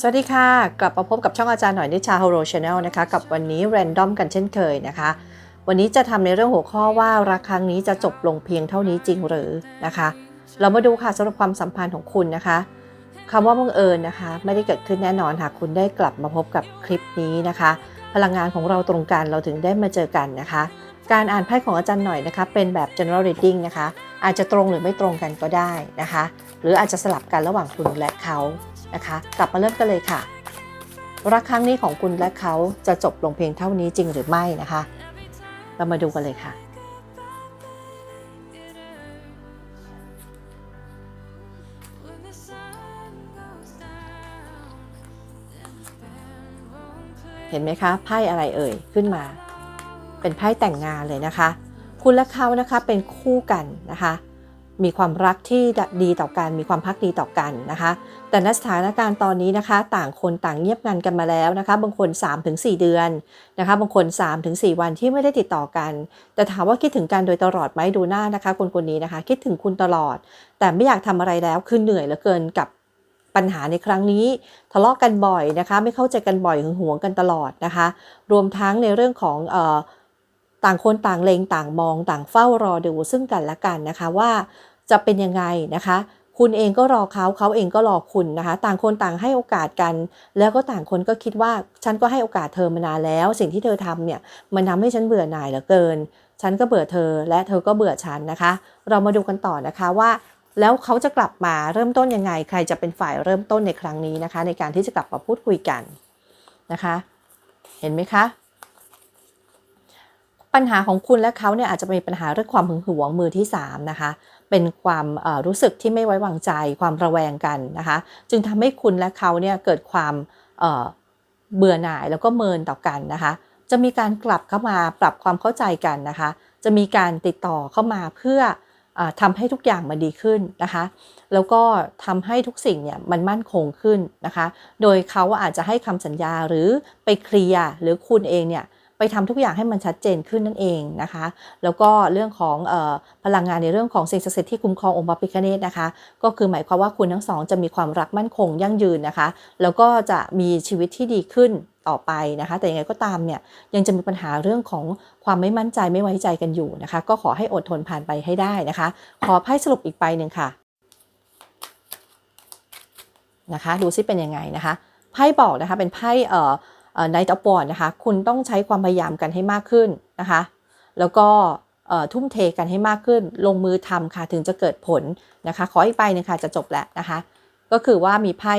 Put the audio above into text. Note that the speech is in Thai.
สวัสดีค่ะ กลับมาพบกับช่องอาจารย์หน่อยนิชาโฮโรชาแนลนะคะ กับวันนี้แรนดอมกันเช่นเคยนะคะ วันนี้จะทำในเรื่องหัวข้อว่ารักครั้งนี้จะจบลงเพียงเท่านี้จริงหรือนะคะ เรามาดูค่ะสำหรับความสัมพันธ์ของคุณนะคะคำว่าบังเอิญนะคะ ไม่ได้เกิดขึ้นแน่นอนหากคุณได้กลับมาพบกับคลิปนี้นะคะ พลังงานของเราตรงกันเราถึงได้มาเจอกันนะคะ การอ่านไพ่ของอาจารย์หน่อยนะคะ เป็นแบบ general reading นะคะ อาจจะตรงหรือไม่ตรงกันก็ได้นะคะ หรืออาจจะสลับกันระหว่างคุณและเขา นะคะ กลับมาเริ่มกันเลยค่ะ รักครั้งนี้ของคุณและเขาจะจบลงเพียงเท่านี้จริงหรือไม่นะคะ เรามาดูกันเลยค่ะเห็นไหมคะไพ่อะไรเอ่ยขึ้นมา เป็นไพ่แต่งงานเลยนะคะ คุณและเขานะคะเป็นคู่กันนะคะ มีความรักที่ดีต่อกัน มีความพักดีต่อกันนะคะ แต่ณสถานการณ์ตอนนี้นะคะ ต่างคนต่างเงียบงันกันมาแล้วนะคะ บางคน 3-4 เดือนนะคะ บางคน 3-4 วันที่ไม่ได้ติดต่อกัน แต่ถามว่าคิดถึงกันโดยตลอดไหมดูหน้านะคะ คนคนนี้นะคะ คิดถึงคุณตลอด แต่ไม่อยากทำอะไรแล้วคือเหนื่อยเหลือเกินกับปัญหาในครั้งนี้ ทะเลาะกันบ่อยนะคะ ไม่เข้าใจกันบ่อยหึงหวงกันตลอดนะคะ รวมทั้งในเรื่องของ ต่างคนต่างเลงต่างมอง ต่างเฝ้ารอดูซึ่งกันและกันนะคะว่าจะเป็นยังไงนะคะ คุณเองก็รอเขาเขาเองก็รอคุณนะคะ ต่างคนต่างให้โอกาสกัน แล้วก็ต่างคนก็คิดว่าฉันก็ให้โอกาสเธอมานานแล้ว สิ่งที่เธอทำเนี่ยมันทำให้ฉันเบื่อหน่ายเหลือเกิน ฉันก็เบื่อเธอและเธอก็เบื่อฉันนะคะ เรามาดูกันต่อนะคะว่าแล้วเขาจะกลับมาเริ่มต้นยังไง ใครจะเป็นฝ่ายเริ่มต้นในครั้งนี้นะคะ ในการที่จะกลับมาพูดคุยกันนะคะ เห็นไหมคะ ปัญหาของคุณและเขาเนี่ยอาจจะมีปัญหาเรื่องความหึงหวงมือที่3นะคะเป็นความรู้สึกที่ไม่ไว้วางใจความระแวงกันนะคะ จึงทำให้คุณและเขาเนี่ยเกิดความเบื่อหน่ายแล้วก็เมินต่อกันนะคะ จะมีการกลับเข้ามาปรับความเข้าใจกันนะคะ จะมีการติดต่อเข้ามาเพื่ออาทำให้ทุกอย่างมันดีขึ้นนะคะ แล้วก็ทำให้ทุกสิ่งเนี่ยมันมั่นคงขึ้นนะคะ โดยเขาอาจจะให้คำสัญญาหรือไปเคลียร์หรือคุณเองเนี่ย ไปทำทุกอย่างให้มันชัดเจนขึ้นนั่นเองนะคะ แล้วก็เรื่องของออพลังงานในเรื่องของสิ่งศักดิ์สิทธิ์ที่คุ้มครององค์พระพิฆเนศนะคะ ก็คือหมายความว่าคุณทั้งสองจะมีความรักมั่นคงยั่งยืนนะคะ แล้วก็จะมีชีวิตที่ดีขึ้นต่อไปนะคะ แต่ยังไงก็ตามเนี่ยยังจะมีปัญหาเรื่องของความไม่มั่นใจไม่ไว้ใจกันอยู่นะคะ ก็ขอให้อดทนผ่านไปให้ได้นะคะ ขอไพ่สรุปอีกใบหนึ่งค่ะนะคะ ดูซิเป็นยังไงนะคะไพ่บอกนะคะเป็นไพ่เอ่อ เอ่อ Knight of Wands นะคะ คุณต้องใช้ความพยายามกันให้มากขึ้นนะคะ แล้วก็ทุ่มเทกันให้มากขึ้น ลงมือทำค่ะ ถึงจะเกิดผลนะคะ ขออีกไปหนึงค่ะ จะจบแล้วนะคะ ก็คือว่ามีไพ่